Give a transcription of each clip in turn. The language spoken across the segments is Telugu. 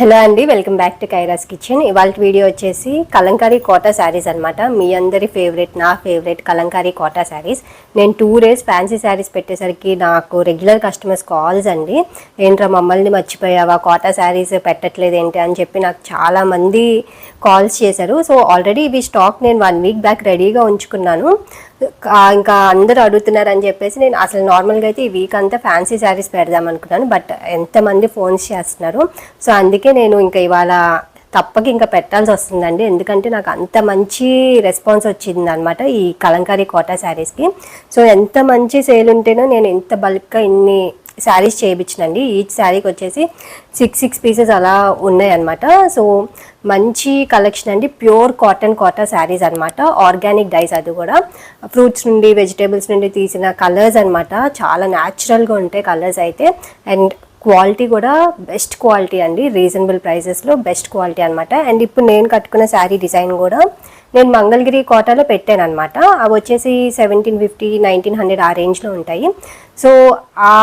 హలో అండి welcome back to Kaira's kitchen. ఇవాళ వీడియో వచ్చేసి కలంకారీ కోటా శారీస్ అన్నమాట. మీ అందరి ఫేవరెట్ నా ఫేవరెట్ కలంకారీ కోటా శారీస్. నేను టూ డేస్ ఫ్యాన్సీ శారీస్ పెట్టేసరికి నాకు రెగ్యులర్ కస్టమర్స్ కాల్స్ అండి. ఏంట్రా మమ్మల్ని మర్చిపోయావా? కోటా శారీస్ పెట్టట్లేదు ఏంటి అని చెప్పి నాకు చాలా మంది కాల్స్ చేశారు. సో ఆల్రెడీ ఇవి స్టాక్ నేను వన్ వీక్ బ్యాక్ రెడీగా ఉంచుకున్నాను. ఇంకా అందరూ అడుగుతున్నారు అని చెప్పేసి నేను అసలు నార్మల్గా అయితే ఈ వీక్ అంతా ఫ్యాన్సీ శారీస్ పెడదాం అనుకున్నాను. బట్ ఎంతమంది ఫోన్స్ చేస్తున్నారు? సో అందుకే నేను ఇంకా ఇవాళ తప్పక ఇంకా పెట్టాల్సి వస్తుందండి. ఎందుకంటే నాకు అంత మంచి రెస్పాన్స్ వచ్చింది అనమాట ఈ కలంకారీ కోటా శారీస్కి సో ఎంత మంచి సేల్ ఉంటేనో నేను ఇంత బల్క్గా ఇన్ని శారీస్ చేయించినండి. ఈచ్ శారీకి వచ్చేసి సిక్స్ సిక్స్ పీసెస్ అలా ఉన్నాయన్నమాట. సో మంచి కలెక్షన్ అండి. ప్యూర్ కాటన్ కోటా శారీస్ అన్నమాట. ఆర్గానిక్ డైస్ అది కూడా. ఫ్రూట్స్ నుండి వెజిటేబుల్స్ నుండి తీసిన కలర్స్ అనమాట చాలా న్యాచురల్గా ఉంటాయి కలర్స్ అయితే. అండ్ క్వాలిటీ కూడా బెస్ట్ క్వాలిటీ అండి. రీజనబుల్ ప్రైజెస్లో బెస్ట్ క్వాలిటీ అనమాట అండ్ ఇప్పుడు నేను కట్టుకున్న శారీ డిజైన్ కూడా నేను మంగళగిరి కోటాలో పెట్టాను అనమాట అవి వచ్చేసి సెవెంటీన్ ఫిఫ్టీ నైన్టీన్ హండ్రెడ్ ఆ రేంజ్లో ఉంటాయి. సో ఆ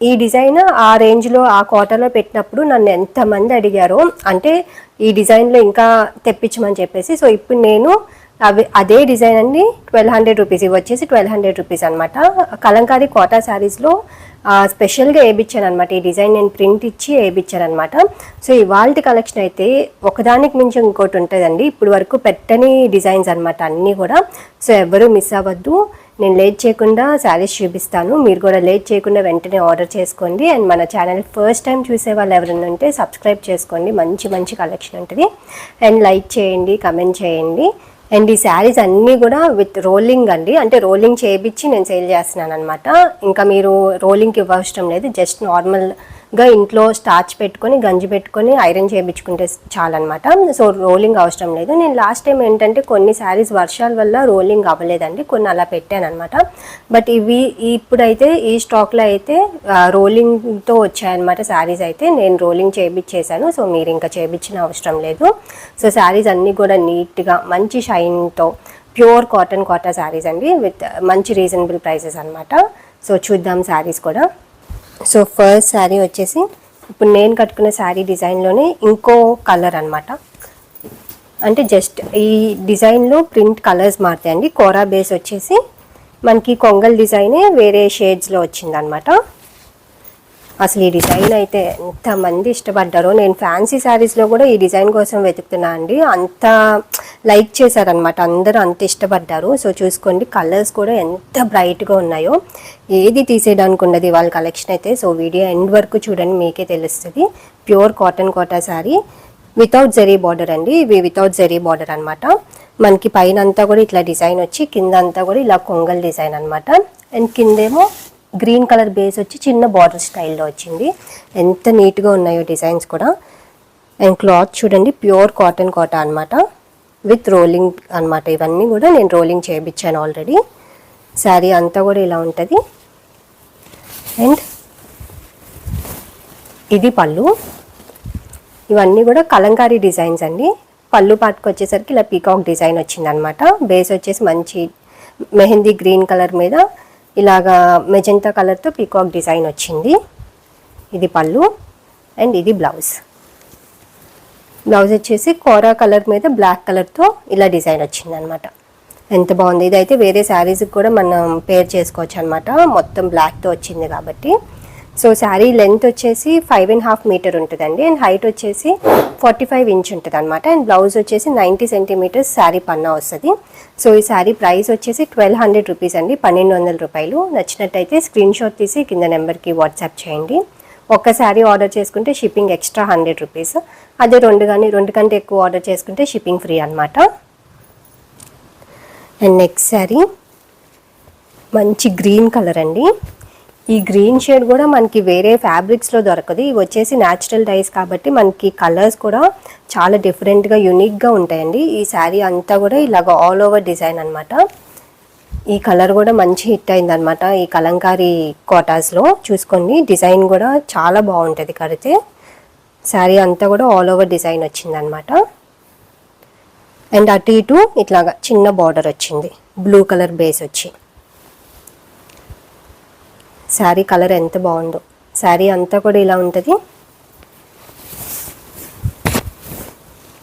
ఈ డిజైన్ ఆ రేంజ్లో ఆ కోటాలో పెట్టినప్పుడు నన్ను ఎంతమంది అడిగారో అంటే ఈ డిజైన్లో ఇంకా తెప్పించమని చెప్పేసి సో ఇప్పుడు నేను అవి అదే డిజైన్ అండి ట్వెల్వ్ హండ్రెడ్ రూపీస్. ఇవి వచ్చేసి ట్వెల్వ్ హండ్రెడ్ రూపీస్ అనమాట కలంకారీ కోటా శారీస్లో స్పెషల్గా వేయించాను అనమాట ఈ డిజైన్ నేను ప్రింట్ ఇచ్చి వేయించాను అనమాట సో ఇవాళ కలెక్షన్ అయితే ఒకదానికి మించి ఇంకోటి ఉంటుందండి. ఇప్పుడు వరకు పెట్టని డిజైన్స్ అనమాట అన్నీ కూడా. సో ఎవరు మిస్ అవ్వద్దు. నేను లేట్ చేయకుండా శారీస్ చూపిస్తాను. మీరు కూడా లేట్ చేయకుండా వెంటనే ఆర్డర్ చేసుకోండి. అండ్ మన ఛానల్ ఫస్ట్ టైం చూసే వాళ్ళు ఎవరైనా ఉంటే సబ్స్క్రైబ్ చేసుకోండి. మంచి మంచి కలెక్షన్ ఉంటుంది. అండ్ లైక్ చేయండి కమెంట్ చేయండి. అండ్ ఈ శారీస్ అన్నీ కూడా విత్ రోలింగ్ అండి. అంటే రోలింగ్ చేయించి నేను సేల్ చేస్తున్నాను అనమాట ఇంకా మీరు రోలింగ్కి ఇవ్వవసరం లేదు. జస్ట్ నార్మల్ గా ఇంట్లో స్టార్చ్ పెట్టుకొని గంజి పెట్టుకొని ఐరన్ చేయించుకుంటే చాలన్నమాట. సో రోలింగ్ అవసరం లేదు. నేను లాస్ట్ టైం ఏంటంటే కొన్ని శారీస్ వర్షాల వల్ల రోలింగ్ అవ్వలేదండి. కొన్ని అలా పెట్టాను అనమాట బట్ ఇవి ఇప్పుడైతే ఈ స్టాక్లో అయితే రోలింగ్తో వచ్చాయన్నమాట శారీస్ అయితే. నేను రోలింగ్ చేయించేసాను సో మీరు ఇంకా చేయించిన అవసరం లేదు. సో శారీస్ అన్నీ కూడా నీట్గా మంచి షైన్తో ప్యూర్ కాటన్ కాటా శారీస్ అండి. విత్ మంచి రీజనబుల్ ప్రైసెస్ అనమాట సో చూద్దాం శారీస్ కూడా. సో ఫస్ట్ శారీ వచ్చేసి ఇప్పుడు నేను కట్టుకున్న శారీ డిజైన్లోనే ఇంకో కలర్ అన్నమాట. అంటే జస్ట్ ఈ డిజైన్లో ప్రింట్ కలర్స్ మారుతాయండి. కోరా బేస్ వచ్చేసి మనకి కొంగల్ డిజైనే వేరే షేడ్స్లో వచ్చిందనమాట అసలు ఈ డిజైన్ అయితే ఎంతమంది ఇష్టపడ్డారో. నేను ఫ్యాన్సీ శారీస్లో కూడా ఈ డిజైన్ కోసం వెతుకుతున్నా అండి. అంత లైక్ చేశారనమాట అందరూ అంత ఇష్టపడ్డారు. సో చూసుకోండి కలర్స్ కూడా ఎంత బ్రైట్గా ఉన్నాయో. ఏది తీసేయడానికి ఉండదు వాళ్ళ కలెక్షన్ అయితే. సో వీడియో ఎండ్ వరకు చూడండి మీకే తెలుస్తుంది. Pure cotton Kota sari without zari border అండి. ఇవి వితౌట్ జెరీ బార్డర్ అనమాట మనకి పైన అంతా కూడా ఇట్లా డిజైన్ వచ్చి కింద అంతా కూడా ఇలా కొంగల్ డిజైన్ అనమాట అండ్ కిందేమో గ్రీన్ కలర్ బేస్ వచ్చి చిన్న బార్డర్ స్టైల్లో వచ్చింది. ఎంత నీట్గా ఉన్నాయో డిజైన్స్ కూడా. అండ్ క్లాత్ చూడండి ప్యూర్ కాటన్ కాటన్ అనమాట విత్ రోలింగ్ అనమాట ఇవన్నీ కూడా నేను రోలింగ్ చేయించాను ఆల్రెడీ. శారీ అంతా కూడా ఇలా ఉంటుంది. అండ్ ఇది పళ్ళు. ఇవన్నీ కూడా కలంకారీ డిజైన్స్ అండి. పళ్ళు పాటుకు వచ్చేసరికి ఇలా పీకాక్ డిజైన్ వచ్చిందనమాట బేస్ వచ్చేసి మంచి మెహందీ గ్రీన్ కలర్ మీద. ఇలాగా మెజంతా కలర్తో పీకాక్ డిజైన్ వచ్చింది. ఇది పళ్ళు అండ్ ఇది బ్లౌజ్. బ్లౌజ్ వచ్చేసి కోరా కలర్ మీద బ్లాక్ కలర్తో ఇలా డిజైన్ వచ్చింది అనమాట ఎంత బాగుంది? ఇదైతే వేరే శారీస్కి కూడా మనం పేర్ చేసుకోవచ్చు అనమాట మొత్తం బ్లాక్తో వచ్చింది కాబట్టి. సో శారీ లెంత్ వచ్చేసి ఫైవ్ అండ్ హాఫ్ మీటర్ ఉంటుందండి. అండ్ హైట్ వచ్చేసి ఫార్టీ ఫైవ్ ఇంచ్ ఉంటుంది అనమాట అండ్ బ్లౌజ్ వచ్చేసి నైంటీ సెంటీమీటర్స్ శారీ పన్నా వస్తుంది. సో ఈ శారీ ప్రైస్ వచ్చేసి ట్వెల్వ్ హండ్రెడ్ రూపీస్ అండి. పన్నెండు వందల రూపాయలు. నచ్చినట్టయితే స్క్రీన్ షాట్ తీసి కింద నెంబర్కి వాట్సాప్ చేయండి. ఒక్క శారీ ఆర్డర్ చేసుకుంటే షిప్పింగ్ ఎక్స్ట్రా హండ్రెడ్ రూపీస్ అదే రెండు కానీ రెండు కంటే ఎక్కువ ఆర్డర్ చేసుకుంటే షిప్పింగ్ ఫ్రీ అనమాట అండ్ నెక్స్ట్ శారీ. మంచి గ్రీన్ కలర్ అండి. ఈ గ్రీన్ షేడ్ కూడా మనకి వేరే ఫ్యాబ్రిక్స్లో దొరకదు. ఇవి వచ్చేసి న్యాచురల్ డైస్ కాబట్టి మనకి కలర్స్ కూడా చాలా డిఫరెంట్గా యునిక్గా ఉంటాయండి. ఈ శారీ అంతా కూడా ఇలాగ ఆల్ ఓవర్ డిజైన్ అనమాట ఈ కలర్ కూడా మంచి హిట్ అయిందనమాట ఈ కలంకారీ కోటాస్లో చూసుకోండి డిజైన్ కూడా చాలా బాగుంటుంది కడితే. శారీ అంతా కూడా ఆల్ ఓవర్ డిజైన్ వచ్చిందనమాట అండ్ అటు ఇటు ఇట్లాగా చిన్న బార్డర్ వచ్చింది. బ్లూ కలర్ బేస్ వచ్చి. శారీ కలర్ ఎంత బాగుందో. శారీ అంతా కూడా ఇలా ఉంటుంది.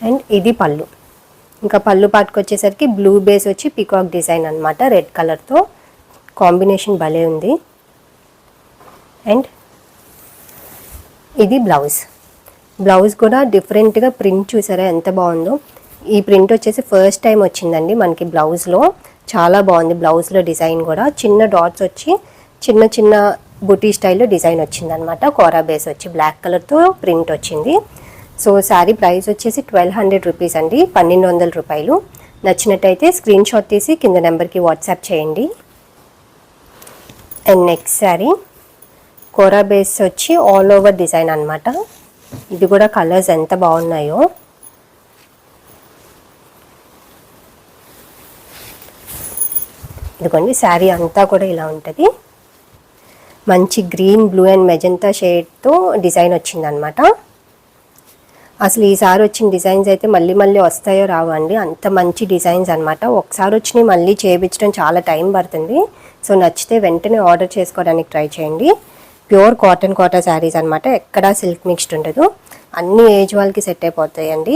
అండ్ ఇది పళ్ళు. ఇంకా పళ్ళు పాటుకు వచ్చేసరికి బ్లూ బేస్ వచ్చి పికాక్ డిజైన్ అనమాట రెడ్ కలర్తో కాంబినేషన్ భలే ఉంది. అండ్ ఇది బ్లౌజ్. బ్లౌజ్ కూడా డిఫరెంట్గా ప్రింట్ చూసారా ఎంత బాగుందో. ఈ ప్రింట్ వచ్చేసి ఫస్ట్ టైం వచ్చిందండి మనకి బ్లౌజ్లో చాలా బాగుంది బ్లౌజ్లో డిజైన్ కూడా. చిన్న డాట్స్ వచ్చి చిన్న చిన్న బుటీ స్టైల్లో డిజైన్ వచ్చిందనమాట కోరా బేస్ వచ్చి బ్లాక్ కలర్తో ప్రింట్ వచ్చింది. సో శారీ ప్రైస్ వచ్చేసి ట్వెల్వ్ హండ్రెడ్ రూపీస్ అండి. పన్నెండు వందల రూపాయలు. నచ్చినట్టయితే స్క్రీన్ షాట్ తీసి కింద నెంబర్కి వాట్సాప్ చేయండి. And next sari kora base వచ్చి ఆల్ ఓవర్ డిజైన్ అనమాట ఇది కూడా కలర్స్ ఎంత బాగున్నాయో. ఇదిగోండి శారీ అంతా కూడా ఇలా ఉంటుంది. మంచి గ్రీన్ బ్లూ అండ్ మెజంతా షేడ్తో డిజైన్ వచ్చిందనమాట అసలు ఈసారి వచ్చిన డిజైన్స్ అయితే మళ్ళీ మళ్ళీ వస్తాయో రావు అండి. అంత మంచి డిజైన్స్ అనమాట ఒకసారి వచ్చినవి మళ్ళీ చేయించడం చాలా టైం పడుతుంది. సో నచ్చితే వెంటనే ఆర్డర్ చేసుకోవడానికి ట్రై చేయండి. ప్యూర్ కాటన్ కాటా శారీస్ అనమాట ఎక్కడా సిల్క్ మిక్స్డ్ ఉండదు. అన్ని ఏజ్ వాళ్ళకి సెట్ అయిపోతాయండి.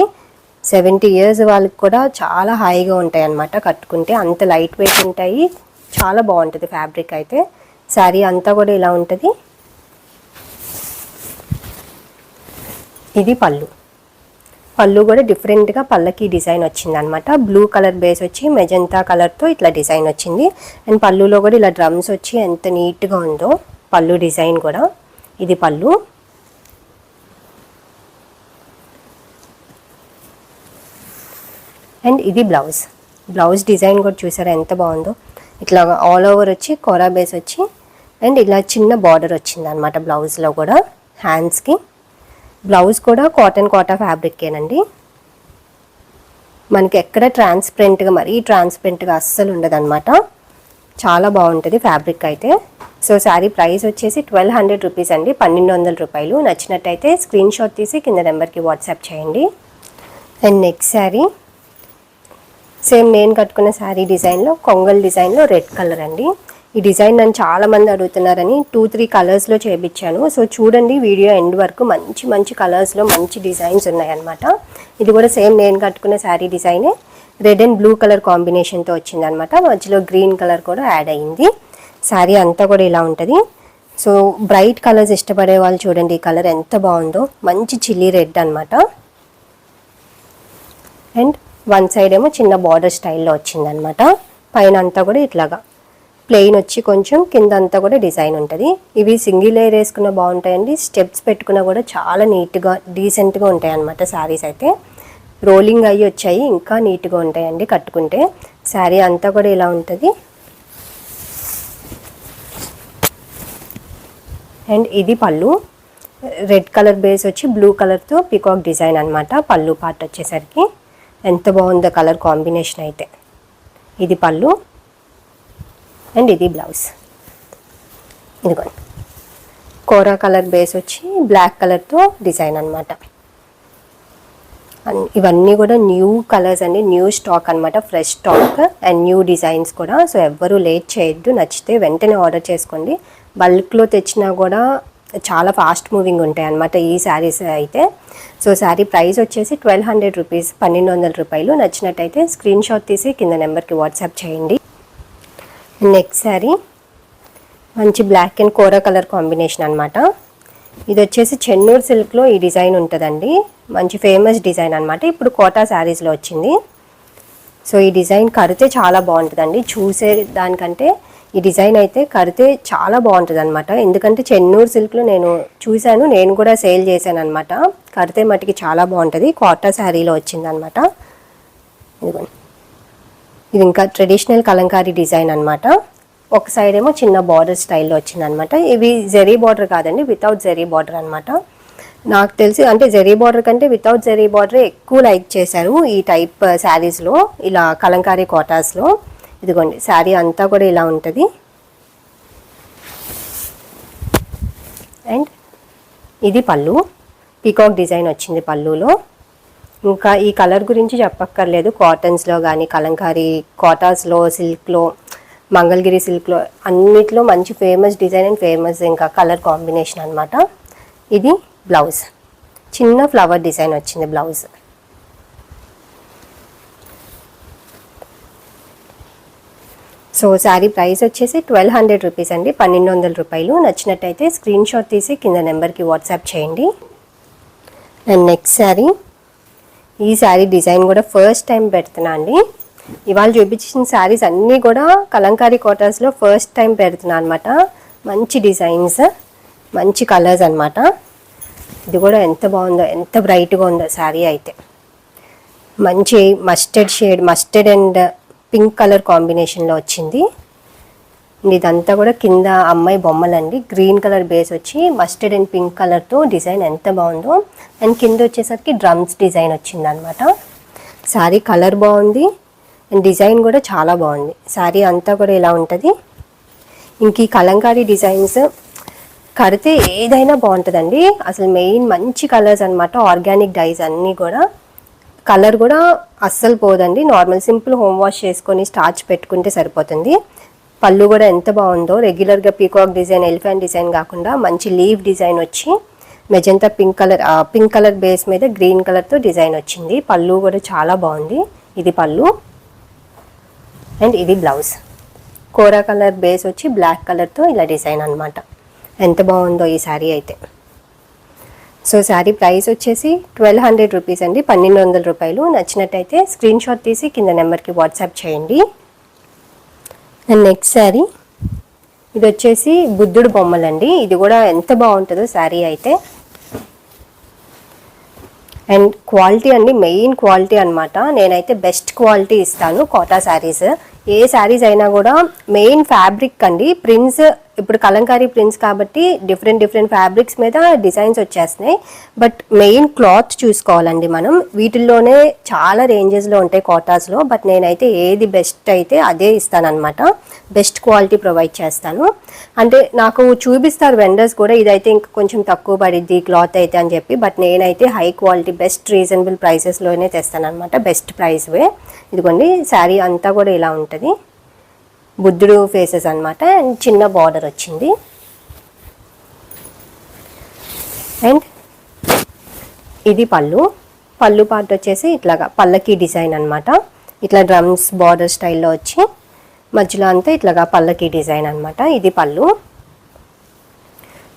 సెవెంటీ ఇయర్స్ వాళ్ళకి కూడా చాలా హాయిగా ఉంటాయి అన్నమాట కట్టుకుంటే. అంత లైట్ వెయిట్ ఉంటాయి. చాలా బాగుంటుంది ఫ్యాబ్రిక్ అయితే. శారీ అంతా కూడా ఇలా ఉంటుంది. ఇది పళ్ళు. పళ్ళు కూడా డిఫరెంట్గా పళ్ళకి డిజైన్ వచ్చింది అనమాట బ్లూ కలర్ బేస్ వచ్చి మెజంతా కలర్తో ఇట్లా డిజైన్ వచ్చింది. అండ్ పళ్ళులో కూడా ఇలా డ్రమ్స్ వచ్చి ఎంత నీట్గా ఉందో పళ్ళు డిజైన్ కూడా. ఇది పళ్ళు. అండ్ ఇది బ్లౌజ్ బ్లౌజ్ డిజైన్ కూడా చూసారా ఎంత బాగుందో. ఇట్లా ఆల్ ఓవర్ వచ్చి కోరా బేస్ వచ్చి అండ్ ఇలా చిన్న బార్డర్ వచ్చింది అనమాట బ్లౌజ్లో కూడా హ్యాండ్స్కి. బ్లౌజ్ కూడా కాటన్ కోటా ఫ్యాబ్రిక్కేనండి. మనకి ఎక్కడ ట్రాన్స్పరెంట్గా మరీ ట్రాన్స్పరెంట్గా అస్సలు ఉండదన్నమాట. చాలా బాగుంటుంది ఫ్యాబ్రిక్ అయితే. సో శారీ ప్రైస్ వచ్చేసి ట్వెల్వ్ హండ్రెడ్ రూపీస్ అండి. పన్నెండు వందల రూపాయలు. నచ్చినట్టయితే స్క్రీన్ షాట్ తీసి కింద నెంబర్కి వాట్సాప్ చేయండి. And next sari. సేమ్ నేను కట్టుకున్న శారీ డిజైన్లో కొంగల్ డిజైన్లో రెడ్ కలర్ అండి. ఈ డిజైన్ నన్ను చాలా మంది అడుగుతున్నారని టూ త్రీ కలర్స్లో చేయించాను సో చూడండి వీడియో ఎండ్ వరకు మంచి మంచి కలర్స్లో మంచి డిజైన్స్ ఉన్నాయన్నమాట. ఇది కూడా సేమ్ నేను కట్టుకున్న శారీ డిజైనే రెడ్ అండ్ బ్లూ కలర్ కాంబినేషన్తో వచ్చిందనమాట మధ్యలో గ్రీన్ కలర్ కూడా యాడ్ అయ్యింది శారీ అంతా కూడా ఇలా ఉంటుంది. సో బ్రైట్ కలర్స్ ఇష్టపడే వాళ్ళు చూడండి ఈ కలర్ ఎంత బాగుందో. మంచి చిల్లీ రెడ్ అనమాట అండ్ వన్ సైడ్ ఏమో చిన్న బార్డర్ స్టైల్లో వచ్చిందనమాట పైన అంతా కూడా ఇట్లాగా. ప్లెయిన్ వచ్చి కొంచెం కింద అంతా కూడా డిజైన్ ఉంటుంది. ఇవి సింగిల్ లేయర్ వేసుకున్న బాగుంటాయండి. స్టెప్స్ పెట్టుకున్నా కూడా చాలా నీట్గా డీసెంట్గా ఉంటాయి అనమాట శారీస్ అయితే. రోలింగ్ అయ్యి వచ్చాయి ఇంకా నీట్గా ఉంటాయండి కట్టుకుంటే. శారీ అంతా కూడా ఇలా ఉంటుంది. అండ్ ఇది పళ్ళు. రెడ్ కలర్ బేస్ వచ్చి బ్లూ కలర్తో పికాక్ డిజైన్ అనమాట పళ్ళు పార్ట్ వచ్చేసరికి. ఎంత బాగుందో కలర్ కాంబినేషన్ అయితే. ఇది పళ్ళు. అండ్ ఇది బ్లౌజ్. ఇదిగోండి. కోరా కలర్ బేస్ వచ్చి బ్లాక్ కలర్తో డిజైన్ అనమాట ఇవన్నీ కూడా న్యూ కలర్స్ అండి. న్యూ స్టాక్ అనమాట fresh stock and new designs కూడా. సో ఎవ్వరూ లేట్ చేయొద్దు. నచ్చితే వెంటనే ఆర్డర్ చేసుకోండి. బల్క్లో తెచ్చినా కూడా చాలా ఫాస్ట్ మూవింగ్ ఉంటాయి అనమాట ఈ శారీస్ అయితే. సో శారీ ప్రైస్ వచ్చేసి ట్వెల్వ్ హండ్రెడ్ రూపీస్ పన్నెండు వందల రూపాయలు. నచ్చినట్టయితే స్క్రీన్ షాట్ తీసి కింద నెంబర్కి వాట్సాప్ చేయండి. నెక్స్ట్ శారీ. మంచి black and kora colour combination అనమాట ఇది వచ్చేసి చెన్నూరు సిల్క్లో ఈ డిజైన్ ఉంటుందండి. మంచి ఫేమస్ డిజైన్ అనమాట ఇప్పుడు కోటా శారీస్లో వచ్చింది. సో ఈ డిజైన్ కడితే చాలా బాగుంటుందండి. చూసే దానికంటే ఈ డిజైన్ అయితే కడితే చాలా బాగుంటుంది అనమాట ఎందుకంటే చెన్నూరు సిల్క్లో నేను చూశాను నేను కూడా సేల్ చేశాను అనమాట కడితే మటుకి చాలా బాగుంటుంది. కోటా శారీలో వచ్చిందనమాట ఇదిగోండి. ఇది ఇంకా ట్రెడిషనల్ కలంకారీ డిజైన్ అనమాట ఒక సైడ్ ఏమో చిన్న బార్డర్ స్టైల్లో వచ్చిందనమాట ఇవి జెరీ బార్డర్ కాదండి వితౌట్ జెరీ బార్డర్ అనమాట నాకు తెలిసి అంటే జెరీ బార్డర్ కంటే వితౌట్ జెరీ బార్డర్ ఎక్కువ లైక్ చేశారు ఈ టైప్ శారీస్లో uh, ఇలా కలంకారీ కోటాస్లో ఇదిగోండి శారీ అంతా కూడా ఇలా ఉంటుంది. అండ్ ఇది పళ్ళు. పీకాక్ డిజైన్ వచ్చింది పళ్ళులో. ఇంకా ఈ కలర్ గురించి చెప్పక్కర్లేదు. కాటన్స్లో కానీ కలంకారీ కాటాస్లో సిల్క్లో మంగళగిరి సిల్క్లో అన్నిట్లో మంచి ఫేమస్ డిజైన్ అండ్ ఫేమస్ ఇంకా కలర్ కాంబినేషన్ అనమాట ఇది బ్లౌజ్. చిన్న ఫ్లవర్ డిజైన్ వచ్చింది బ్లౌజ్. సో శారీ ప్రైస్ వచ్చేసి ట్వెల్వ్ హండ్రెడ్ రూపీస్ అండి. పన్నెండు వందల రూపాయలు. నచ్చినట్టయితే స్క్రీన్ షాట్ తీసి కింద నెంబర్కి వాట్సాప్ చేయండి. And next sari. ఈ శారీ డిజైన్ కూడా ఫస్ట్ టైం పెడుతున్నా అండి. ఇవాళ చూపించిన శారీస్ అన్నీ కూడా కలంకారీ కోటర్స్లో ఫస్ట్ టైం పెడుతున్నా అనమాట మంచి డిజైన్స్ మంచి కలర్స్ అనమాట ఇది కూడా ఎంత బాగుందో ఎంత బ్రైట్గా ఉందో శారీ అయితే. మంచి mustard shade mustard and pink colour కాంబినేషన్లో వచ్చింది. ఇదంతా కూడా కింద అమ్మాయి బొమ్మలండి. గ్రీన్ కలర్ బేస్ వచ్చి మస్టర్డ్ అండ్ పింక్ కలర్తో డిజైన్ ఎంత బాగుందో. అండ్ కింద వచ్చేసరికి డ్రమ్స్ డిజైన్ వచ్చింది అనమాట శారీ కలర్ బాగుంది. అండ్ డిజైన్ కూడా చాలా బాగుంది. శారీ అంతా కూడా ఇలా ఉంటుంది? ఇంక ఈ కలంకారీ డిజైన్స్ కడితే ఏదైనా బాగుంటుందండి. అసలు మెయిన్ మంచి కలర్స్ అన్నమాట. ఆర్గానిక్ డైస్ అన్నీ కూడా. కలర్ కూడా అస్సలు పోదండి. నార్మల్ సింపుల్ హోమ్ వాష్ చేసుకొని స్టార్చ్ పెట్టుకుంటే సరిపోతుంది. పళ్ళు కూడా ఎంత బాగుందో. రెగ్యులర్గా పీకాక్ డిజైన్ ఎలిఫెంట్ డిజైన్ కాకుండా మంచి లీవ్ డిజైన్ వచ్చి magenta pink colour pink colour base మీద గ్రీన్ కలర్తో డిజైన్ వచ్చింది. పళ్ళు కూడా చాలా బాగుంది. ఇది పళ్ళు. అండ్ ఇది బ్లౌజ్ కోరా కలర్ బేస్ వచ్చి బ్లాక్ కలర్తో ఇలా డిజైన్ అనమాట ఎంత బాగుందో ఈ శారీ అయితే. సో శారీ ప్రైస్ వచ్చేసి ట్వెల్వ్ హండ్రెడ్ రూపీస్ అండి. పన్నెండు వందల రూపాయలు. నచ్చినట్టయితే స్క్రీన్ షాట్ తీసి కింద నెంబర్కి వాట్సాప్ చేయండి. అండ్ నెక్స్ట్ శారీ ఇది వచ్చేసి బుద్ధుడు బొమ్మలండి. ఇది కూడా ఎంత బాగుంటుందో శారీ అయితే. అండ్ క్వాలిటీ అండి మెయిన్ క్వాలిటీ అనమాట నేనైతే బెస్ట్ క్వాలిటీ ఇస్తాను కోటా శారీస్ ఏ శారీస్ అయినా కూడా మెయిన్ ఫ్యాబ్రిక్ అండి. ప్రింట్స్ ఇప్పుడు కలంకారీ ప్రింట్స్ కాబట్టి డిఫరెంట్ డిఫరెంట్ ఫ్యాబ్రిక్స్ మీద డిజైన్స్ వచ్చేస్తున్నాయి. బట్ మెయిన్ క్లాత్ చూసుకోవాలండి మనం. వీటిల్లోనే చాలా రేంజెస్లో ఉంటాయి కోటాస్లో. బట్ నేనైతే ఏది బెస్ట్ అయితే అదే ఇస్తానమాట బెస్ట్ క్వాలిటీ ప్రొవైడ్ చేస్తాను. అంటే నాకు చూపిస్తారు వెండర్స్ కూడా ఇదైతే ఇంకా కొంచెం తక్కువ పడిద్ది క్లాత్ అయితే అని చెప్పి. బట్ నేనైతే హై క్వాలిటీ బెస్ట్ రీజనబుల్ ప్రైసెస్లోనే తెస్తానమాట బెస్ట్ ప్రైస్వే. ఇదిగోండి శారీ అంతా కూడా ఇలా ఉంటుంది. బుద్ధుడు ఫేసెస్ అనమాట అండ్ చిన్న బార్డర్ వచ్చింది. అండ్ ఇది పళ్ళు. పళ్ళు పార్ట్ వచ్చేసి ఇట్లాగా పళ్ళకి డిజైన్ అనమాట ఇట్లా డ్రమ్స్ బార్డర్ స్టైల్లో వచ్చి మధ్యలో అంతా ఇట్లాగా పళ్ళకి డిజైన్ అనమాట ఇది పళ్ళు.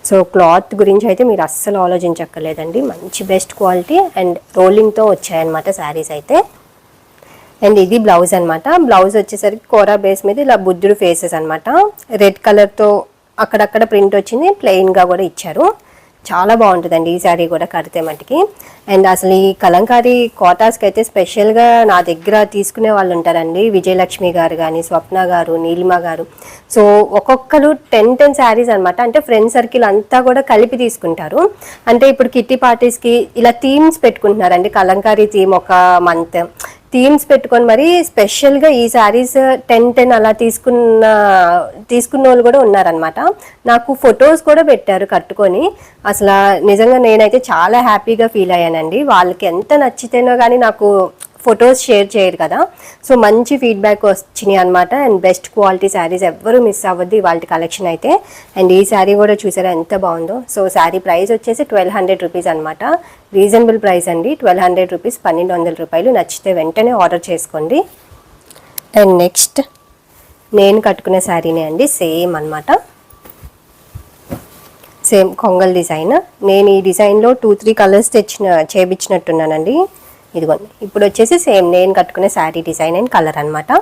సో క్లాత్ గురించి అయితే మీరు అస్సలు ఆలోచించక్కర్లేదండి. మంచి బెస్ట్ క్వాలిటీ అండ్ రోలింగ్తో వచ్చాయన్నమాట శారీస్ అయితే. అండ్ ఇది బ్లౌజ్ అనమాట బ్లౌజ్ వచ్చేసరికి కోరా బేస్ మీద ఇలా బుద్ధుడు ఫేసెస్ అనమాట రెడ్ కలర్తో అక్కడక్కడ ప్రింట్ వచ్చింది. ప్లెయిన్గా కూడా ఇచ్చారు. చాలా బాగుంటుందండి ఈ శారీ కూడా కడితే మటుకి. అండ్ అసలు ఈ కలంకారీ కోటాస్కి అయితే స్పెషల్గా నా దగ్గర తీసుకునే వాళ్ళు ఉంటారండి. విజయలక్ష్మి గారు కానీ స్వప్న గారు నీలిమ గారు. సో ఒక్కొక్కరు టెన్ టెన్ శారీస్ అనమాట అంటే ఫ్రెండ్ సర్కిల్ అంతా కూడా కలిపి తీసుకుంటారు. అంటే ఇప్పుడు కిట్టి పార్టీస్కి ఇలా థీమ్స్ పెట్టుకుంటున్నారండి. కలంకారీ థీమ్ ఒక మంత్ థీమ్స్ పెట్టుకొని మరి స్పెషల్గా ఈ శారీస్ టెన్ టెన్ అలా తీసుకున్న తీసుకున్న వాళ్ళు కూడా ఉన్నారనమాట నాకు ఫొటోస్ కూడా పెట్టారు కట్టుకొని. అసలు నిజంగా నేనైతే చాలా హ్యాపీగా ఫీల్ అయ్యానండి. వాళ్ళకి ఎంత నచ్చితేనో కానీ నాకు ఫొటోస్ షేర్ చేయరు కదా. సో మంచి ఫీడ్బ్యాక్ వచ్చినాయి అనమాట అండ్ బెస్ట్ క్వాలిటీ శారీస్ ఎవరు మిస్ అవ్వద్దు ఇవాళ కలెక్షన్ అయితే. అండ్ ఈ శారీ కూడా చూసారా ఎంత బాగుందో. సో శారీ ప్రైస్ వచ్చేసి ట్వెల్వ్ హండ్రెడ్ రూపీస్ అనమాట రీజనబుల్ ప్రైస్ అండి. ట్వెల్వ్ హండ్రెడ్ రూపీస్ పన్నెండు వందల రూపాయలు. నచ్చితే వెంటనే ఆర్డర్ చేసుకోండి. అండ్ నెక్స్ట్ నేను కట్టుకునే శారీనే అండి. సేమ్ అనమాట సేమ్ కొంగల్ డిజైన్. నేను ఈ డిజైన్లో టూ త్రీ కలర్స్ తెచ్చిన చేపించినట్టున్నానండి. ఇదిగోండి. ఇప్పుడు వచ్చేసి సేమ్ నేను కట్టుకునే శారీ డిజైన్ అండ్ కలర్ అనమాట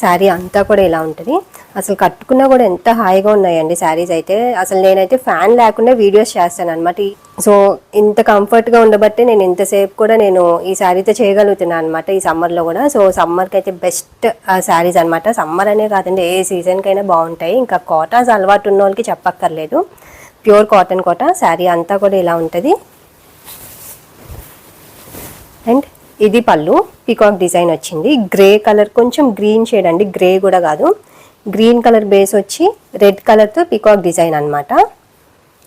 శారీ అంతా కూడా ఇలా ఉంటుంది. అసలు కట్టుకున్నా కూడా ఎంత హాయిగా ఉన్నాయండి శారీస్ అయితే. అసలు నేనైతే ఫ్యాన్ లేకుండా వీడియోస్ చేస్తాను అనమాట సో ఇంత కంఫర్ట్గా ఉండబట్టే నేను ఇంతసేపు కూడా నేను ఈ శారీతో చేయగలుగుతున్నాను అనమాట ఈ సమ్మర్లో కూడా. సో సమ్మర్కి అయితే బెస్ట్ శారీస్ అనమాట సమ్మర్ అనే కాదండి ఏ సీజన్కైనా బాగుంటాయి. ఇంకా కాటాస్ అలవాటు ఉన్న వాళ్ళకి చెప్పక్కర్లేదు. ప్యూర్ కాటన్ కోట శారీ అంతా కూడా ఇలా ఉంటుంది. అండ్ ఇది పళ్ళు. పీకాక్ డిజైన్ వచ్చింది. గ్రే కలర్ కొంచెం గ్రీన్ షేడ్ అండి. గ్రే కూడా కాదు. గ్రీన్ కలర్ బేస్ వచ్చి రెడ్ కలర్తో పీకాక్ డిజైన్ అన్నమాట.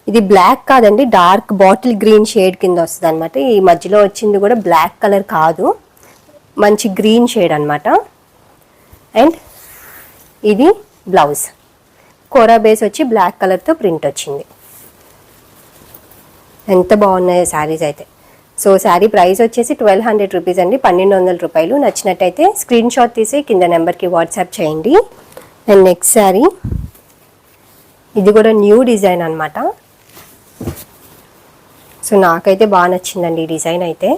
ఇది బ్లాక్ కాదండి. డార్క్ బాటిల్ గ్రీన్ షేడ్ కింద వస్తుంది అనమాట ఈ మధ్యలో వచ్చింది కూడా బ్లాక్ కలర్ కాదు. మంచి గ్రీన్ షేడ్ అనమాట అండ్ ఇది బ్లౌజ్. కోరా బేస్ వచ్చి బ్లాక్ కలర్తో ప్రింట్ వచ్చింది. ఎంత బాగున్నాయో శారీస్ అయితే. సో శారీ ప్రైస్ వచ్చేసి ట్వెల్వ్ హండ్రెడ్ రూపీస్ అండి పన్నెండు వందల రూపాయలు. నచ్చినట్టయితే స్క్రీన్ షాట్ తీసి కింద నెంబర్కి వాట్సాప్ చేయండి. And next sari. ఇది కూడా న్యూ డిజైన్ అనమాట సో నాకైతే బాగా నచ్చిందండి ఈ డిజైన్ అయితే.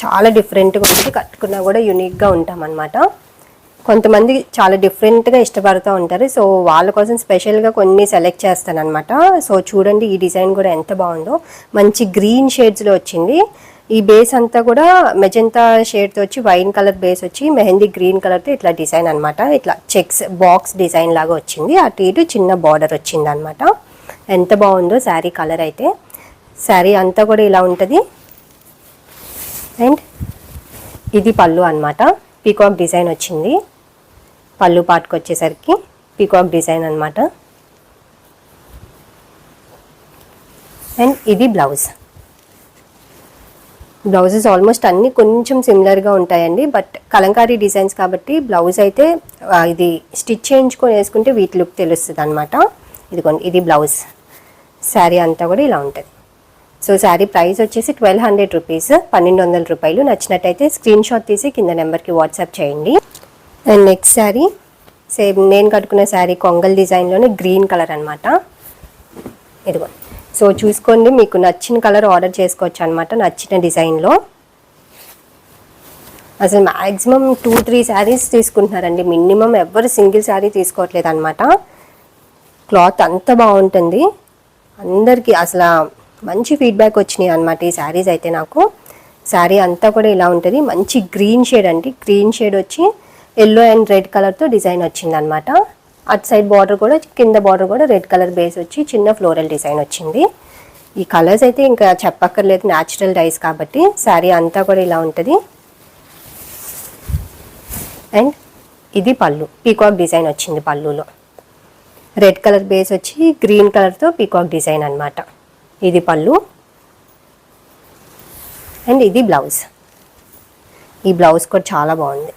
చాలా డిఫరెంట్గా ఉంటుంది కట్టుకున్నా కూడా యూనిక్గా ఉంటాం అనమాట కొంతమంది చాలా డిఫరెంట్గా ఇష్టపడుతూ ఉంటారు. సో వాళ్ళ కోసం స్పెషల్గా కొన్ని సెలెక్ట్ చేస్తాను అనమాట సో చూడండి ఈ డిజైన్ కూడా ఎంత బాగుందో. మంచి గ్రీన్ షేడ్స్లో వచ్చింది. ఈ బేస్ అంతా కూడా మెజంతా షేడ్తో వచ్చి వైన్ కలర్ బేస్ వచ్చి మెహందీ గ్రీన్ కలర్తో ఇట్లా డిజైన్ అనమాట ఇట్లా చెక్స్ బాక్స్ డిజైన్ లాగా వచ్చింది. అటు ఇటు చిన్న బార్డర్ వచ్చింది అనమాట ఎంత బాగుందో శారీ కలర్ అయితే. శారీ అంతా కూడా ఇలా ఉంటుంది. అండ్ ఇది పళ్ళు అనమాట పీకాక్ డిజైన్ వచ్చింది. పళ్ళు పాటుకు వచ్చేసరికి పీకాక్ డిజైన్ అనమాట అండ్ ఇది బ్లౌజ్. బ్లౌజెస్ ఆల్మోస్ట్ అన్నీ కొంచెం సిమిలర్గా ఉంటాయండి బట్ కలంకారీ డిజైన్స్ కాబట్టి బ్లౌజ్ అయితే ఇది స్టిచ్ చేయించుకొని వేసుకుంటే వీటి లుక్ తెలుస్తుంది అనమాట ఇదిగోండి ఇది బ్లౌజ్. శారీ అంతా కూడా ఇలా ఉంటుంది. సో శారీ ప్రైస్ వచ్చేసి ట్వెల్వ్ హండ్రెడ్ రూపీస్ పన్నెండు వందల రూపాయలు. నచ్చినట్టయితే స్క్రీన్ షాట్ తీసి కింద నెంబర్కి వాట్సాప్ చేయండి. అండ్ నెక్స్ట్ శారీ సేమ్ నేను కట్టుకున్న శారీ కొంగల్ డిజైన్లోనే గ్రీన్ కలర్ అనమాట ఇదిగో. సో చూసుకోండి మీకు నచ్చిన కలర్ ఆర్డర్ చేసుకోవచ్చు అనమాట నచ్చిన డిజైన్లో అసలు మ్యాక్సిమం టూ త్రీ శారీస్ తీసుకుంటున్నారండి. మినిమం ఎవరు సింగిల్ శారీ తీసుకోవట్లేదు అనమాట క్లాత్ అంత బాగుంటుంది. అందరికీ అసలు మంచి ఫీడ్బ్యాక్ వచ్చినాయి అనమాట ఈ శారీస్ అయితే నాకు. శారీ అంతా కూడా ఇలా ఉంటుంది. మంచి గ్రీన్ షేడ్ అండి. గ్రీన్ షేడ్ వచ్చి ఎల్లో అండ్ రెడ్ కలర్తో డిజైన్ వచ్చింది అనమాట అటు సైడ్ బార్డర్ కూడా కింద బార్డర్ కూడా రెడ్ కలర్ బేస్ వచ్చి చిన్న ఫ్లోరల్ డిజైన్ వచ్చింది. ఈ కలర్స్ అయితే ఇంకా చెప్పక్కర్లేదు న్యాచురల్ డైస్ కాబట్టి శారీ అంతా కూడా ఇలా ఉంటుంది. అండ్ ఇది పళ్ళు పీకాక్ డిజైన్ వచ్చింది పళ్ళులో. రెడ్ కలర్ బేస్ వచ్చి గ్రీన్ కలర్తో పీకాక్ డిజైన్ అనమాట ఇది పళ్ళు. అండ్ ఇది బ్లౌజ్ ఈ బ్లౌజ్ కూడా చాలా బాగుంది.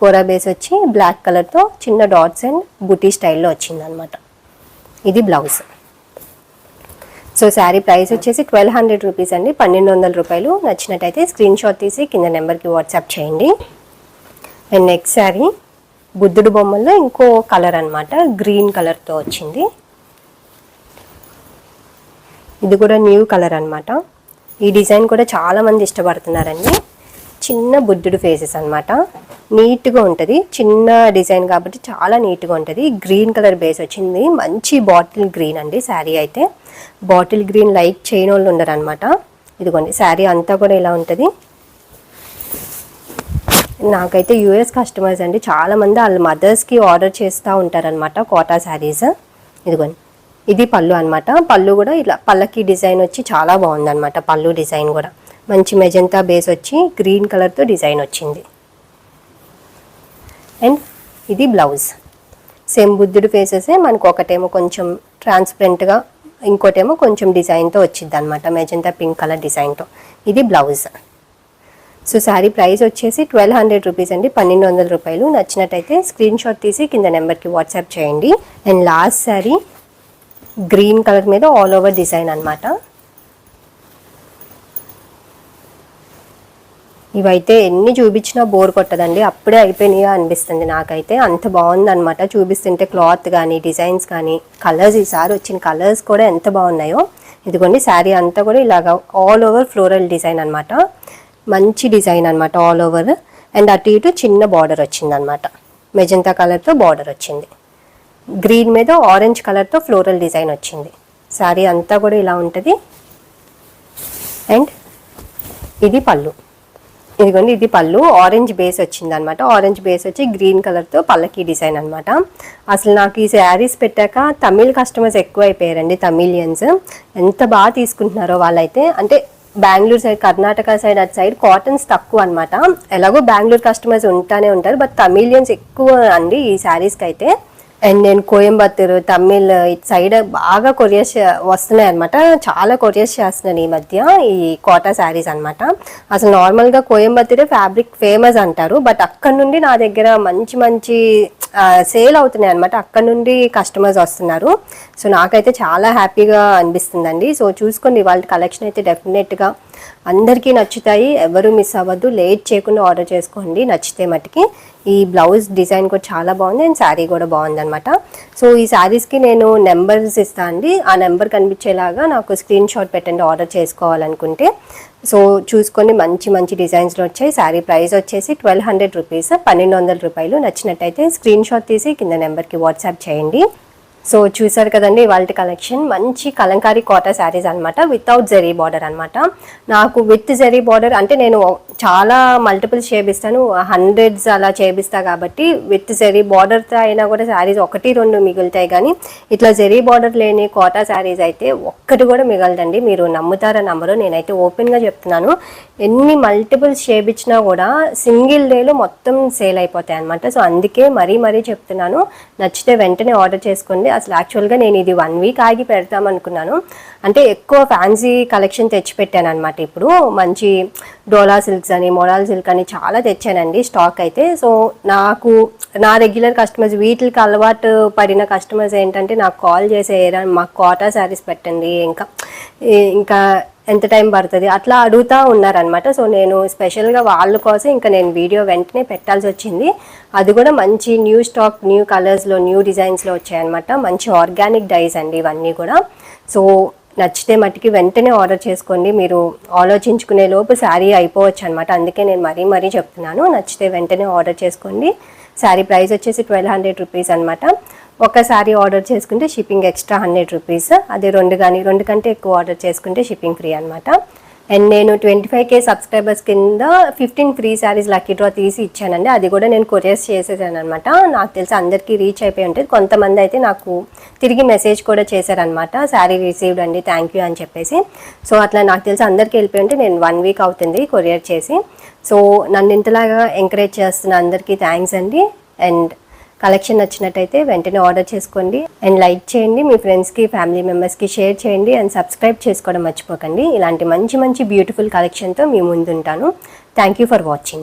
కోరా బేస్ వచ్చి బ్లాక్ కలర్తో చిన్న డాట్స్ అండ్ బుటీ స్టైల్లో వచ్చింది అనమాట ఇది బ్లౌజ్. సో శారీ ప్రైస్ వచ్చేసి ట్వెల్వ్ హండ్రెడ్ రూపీస్ అండి. పన్నెండు వందల రూపాయలు. నచ్చినట్టయితే స్క్రీన్ షాట్ తీసి కింద నెంబర్కి వాట్సాప్ చేయండి. అండ్ నెక్స్ట్ శారీ బుద్ధుడు బొమ్మల్లో ఇంకో కలర్ అనమాట గ్రీన్ కలర్తో వచ్చింది. ఇది కూడా న్యూ కలర్ అనమాట ఈ డిజైన్ కూడా చాలామంది ఇష్టపడుతున్నారండి. చిన్న బుద్ధుడు ఫేసెస్ అన్నమాట. నీట్గా ఉంటుంది. చిన్న డిజైన్ కాబట్టి చాలా నీట్గా ఉంటుంది. గ్రీన్ కలర్ బేస్ వచ్చింది. మంచి బాటిల్ గ్రీన్ అండి శారీ అయితే. బాటిల్ గ్రీన్ లైక్ చేయని వాళ్ళు ఉండరు అనమాట ఇదిగోండి శారీ అంతా కూడా ఇలా ఉంటుంది. నాకైతే యూఎస్ కస్టమర్స్ అండి. చాలా మంది వాళ్ళ మదర్స్కి ఆర్డర్ చేస్తూ ఉంటారనమాట కోటా శారీస్ ఇదిగోండి ఇది పళ్ళు అన్నమాట. పళ్ళు కూడా ఇలా పళ్ళకి డిజైన్ వచ్చి చాలా బాగుందన్నమాట. పళ్ళు డిజైన్ కూడా. మంచి మెజంతా బేస్ వచ్చి గ్రీన్ కలర్తో డిజైన్ వచ్చింది. అండ్ ఇది బ్లౌజ్. సేమ్ బుద్ధుడు ఫేసెసే మనకు ఒకటేమో కొంచెం ట్రాన్స్పరెంట్గా ఇంకోటేమో కొంచెం డిజైన్తో వచ్చింది అనమాట మెజంతా పింక్ కలర్ డిజైన్తో ఇది బ్లౌజ్. సో శారీ ప్రైస్ వచ్చేసి ట్వెల్వ్ హండ్రెడ్ రూపీస్ అండి పన్నెండు వందల రూపాయలు. నచ్చినట్టయితే స్క్రీన్ షాట్ తీసి కింద నెంబర్కి వాట్సాప్ చేయండి. And last sari green colour మీద ఆల్ ఓవర్ డిజైన్ అనమాట ఇవైతే ఎన్ని చూపించినా బోర్ కొట్టదండి. అప్పుడే అయిపోయినాయా అనిపిస్తుంది నాకైతే. అంత బాగుంది అనమాట చూపిస్తుంటే క్లాత్ కానీ డిజైన్స్ కానీ కలర్స్ ఈసారి వచ్చిన కలర్స్ కూడా ఎంత బాగున్నాయో. ఇదిగోండి శారీ అంతా కూడా ఇలాగా ఆల్ ఓవర్ ఫ్లోరల్ డిజైన్ అనమాట మంచి డిజైన్ అన్నమాట ఆల్ ఓవర్ అండ్ అటు ఇటు చిన్న బార్డర్ వచ్చింది అనమాట మెజంతా కలర్తో బార్డర్ వచ్చింది. గ్రీన్ మీద ఆరెంజ్ కలర్తో ఫ్లోరల్ డిజైన్ వచ్చింది. శారీ అంతా కూడా ఇలా ఉంటుంది. అండ్ ఇది పళ్ళు. ఇదిగోండి ఇది పళ్ళు. ఆరెంజ్ బేస్ వచ్చింది అనమాట ఆరెంజ్ బేస్ వచ్చి గ్రీన్ కలర్తో పళ్ళకి డిజైన్ అనమాట. అసలు నాకు ఈ శారీస్ పెట్టాక తమిళ్ కస్టమర్స్ ఎక్కువ అయిపోయారండి తమిళియన్స్. ఎంత బాగా తీసుకుంటున్నారో వాళ్ళైతే. అంటే బెంగళూరు సైడ్ కర్ణాటక సైడ్ అటు సైడ్ కాటన్స్ తక్కువ అనమాట. ఎలాగో బెంగళూరు కస్టమర్స్ ఉంటానే ఉంటారు బట్ తమిళియన్స్ ఎక్కువ అండి ఈ శారీస్కి అయితే అండ్ నేను కోయంబత్తూరు తమిళ్ ఇటు సైడ్ బాగా కొరియర్స్ వస్తున్నాయి అనమాట చాలా కొరియర్స్ చేస్తున్నాను ఈ మధ్య ఈ కోటా శారీస్ అన్నమాట. అసలు నార్మల్గా కోయంబత్తూరే ఫ్యాబ్రిక్ ఫేమస్ అంటారు బట్ అక్కడ నుండి నా దగ్గర మంచి మంచి సేల్ అవుతున్నాయి అనమాట అక్కడ నుండి కస్టమర్స్ వస్తున్నారు. సో నాకైతే చాలా హ్యాపీగా అనిపిస్తుందండి. సో చూసుకోండి వాళ్ళ కలెక్షన్ అయితే డెఫినెట్గా అందరికీ నచ్చుతాయి. ఎవరు మిస్ అవ్వద్దు. లేట్ చేయకుండా ఆర్డర్ చేసుకోండి. నచ్చితే మట్టుకి ఈ బ్లౌజ్ డిజైన్ కూడా చాలా బాగుంది అండ్ శారీ కూడా బాగుంది అనమాట సో ఈ శారీస్కి నేను నెంబర్స్ ఇస్తాను అండి. ఆ నెంబర్ కనిపించేలాగా నాకు స్క్రీన్ షాట్ పెట్టండి ఆర్డర్ చేసుకోవాలనుకుంటే. సో చూసుకొని మంచి మంచి డిజైన్స్లో వచ్చాయి. శారీ ప్రైస్ వచ్చేసి ట్వెల్వ్ హండ్రెడ్ రూపీస్ పన్నెండు వందల రూపాయలు. నచ్చినట్టయితే స్క్రీన్ షాట్ తీసి కింద నెంబర్కి వాట్సాప్ చేయండి. సో చూసారు కదండి వాళ్ళ కలెక్షన్. మంచి కలంకారీ కోటా శారీస్ అనమాట వితౌట్ జెరీ బార్డర్ అనమాట నాకు విత్ జరీ బార్డర్ అంటే నేను చాలా మల్టిపుల్స్ చేపిస్తాను హండ్రెడ్స్ అలా చేపిస్తా కాబట్టి విత్ జెరీ బార్డర్తో అయినా కూడా శారీస్ ఒకటి రెండు మిగులుతాయి కానీ ఇట్లా జెరీ బార్డర్ లేని కోటా శారీస్ అయితే ఒక్కటి కూడా మిగలదండి. మీరు నమ్ముతారా నమ్మరు నేనైతే ఓపెన్గా చెప్తున్నాను. ఎన్ని మల్టిపుల్స్ చేపించినా కూడా సింగిల్ డేలో మొత్తం సేల్ అయిపోతాయి అనమాట సో అందుకే మరీ మరీ చెప్తున్నాను. నచ్చితే వెంటనే ఆర్డర్ చేసుకోండి. అసలు యాక్చువల్గా నేను ఇది వన్ వీక్ ఆగి పెడతాం అనుకున్నాను. అంటే ఎక్కువ ఫ్యాన్సీ కలెక్షన్ తెచ్చిపెట్టాను అనమాట ఇప్పుడు. మంచి డోలా సిల్క్స్ అని మోడాల్ సిల్క్ అని చాలా తెచ్చానండి స్టాక్ అయితే. సో నాకు నా రెగ్యులర్ కస్టమర్స్ వీటికి అలవాటు పడిన కస్టమర్స్ ఏంటంటే నాకు కాల్ చేసే మాకు కోటా శారీస్ పెట్టండి ఇంకా ఇంకా ఎంత టైం పడుతుంది? అట్లా అడుగుతూ ఉన్నారనమాట సో నేను స్పెషల్గా వాళ్ళ కోసం ఇంకా నేను వీడియో వెంటనే పెట్టాల్సి వచ్చింది. అది కూడా మంచి న్యూ స్టాక్ న్యూ కలర్స్లో న్యూ డిజైన్స్లో వచ్చాయన్నమాట. మంచి ఆర్గానిక్ డైస్ అండి ఇవన్నీ కూడా. సో నచ్చితే మట్టికి వెంటనే ఆర్డర్ చేసుకోండి. మీరు ఆలోచించుకునే లోపు శారీ అయిపోవచ్చు అనమాట అందుకే నేను మరీ మరీ చెప్తున్నాను. నచ్చితే వెంటనే ఆర్డర్ చేసుకోండి. శారీ ప్రైస్ వచ్చేసి ట్వెల్వ్ హండ్రెడ్ రూపీస్ అనమాట ఒకసారి ఆర్డర్ చేసుకుంటే షిప్పింగ్ ఎక్స్ట్రా హండ్రెడ్ రూపీస్. అదే రెండు కానీ రెండు కంటే ఎక్కువ ఆర్డర్ చేసుకుంటే షిప్పింగ్ ఫ్రీ అనమాట అండ్ నేను ట్వంటీ ఫైవ్ కే సబ్స్క్రైబర్స్ కింద fifteen free saris lucky draw తీసి ఇచ్చానండి. అది కూడా నేను కొరియర్స్ చేసేసాను అనమాట నాకు తెలిసి అందరికీ రీచ్ అయిపోయి ఉంటుంది కొంతమంది అయితే నాకు తిరిగి మెసేజ్ కూడా చేశారనమాట శారీ రిసీవ్డ్ అండి థ్యాంక్ యూ అని చెప్పేసి. సో అట్లా నాకు తెలిసి అందరికీ వెళ్ళిపోయి ఉంటే నేను వన్ వీక్ అవుతుంది కొరియర్ చేసి. సో నన్ను ఇంతలాగా ఎంకరేజ్ చేస్తున్న అందరికీ థ్యాంక్స్ అండి. అండ్ కలెక్షన్ నచ్చినట్టయితే వెంటనే ఆర్డర్ చేసుకోండి. అండ్ లైక్ చేయండి మీ ఫ్రెండ్స్కి ఫ్యామిలీ మెంబర్స్కి షేర్ చేయండి అండ్ సబ్స్క్రైబ్ చేసుకోవడం మర్చిపోకండి. ఇలాంటి మంచి మంచి బ్యూటిఫుల్ కలెక్షన్తో మీ ముందుంటాను. Thank you for watching